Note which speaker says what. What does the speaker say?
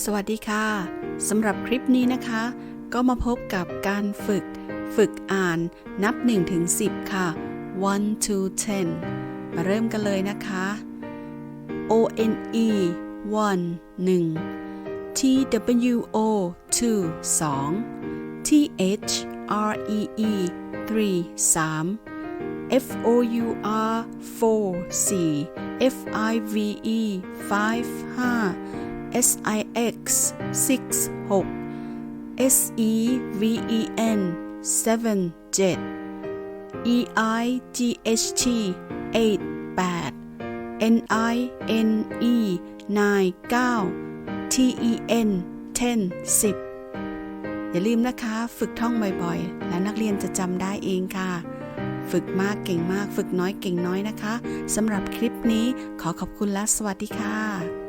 Speaker 1: สวัสดีค่ะสำหรับคลิปนี้นะคะ ก็มาพบกับการฝึก ฝึกอ่านนับ 1 ถึง 10 ค่ะ1 to 10มาเริ่มกันเลยนะคะ O N E 1 1 T W O 2 2 T H R E E 3 3 F O U R 4 4 F I V E 5 5 S I X 6 6 S E V E N 7 7 E I G H T 8 8 N I N E 9 9 T E N 10 10 อย่าลืมนะคะ ฝึกท่องบ่อยๆ และนักเรียนจะจำได้เองค่ะ ฝึกมากเก่งมาก ฝึกน้อยเก่งน้อยนะคะสำหรับคลิปนี้ขอขอบคุณและสวัสดีค่ะ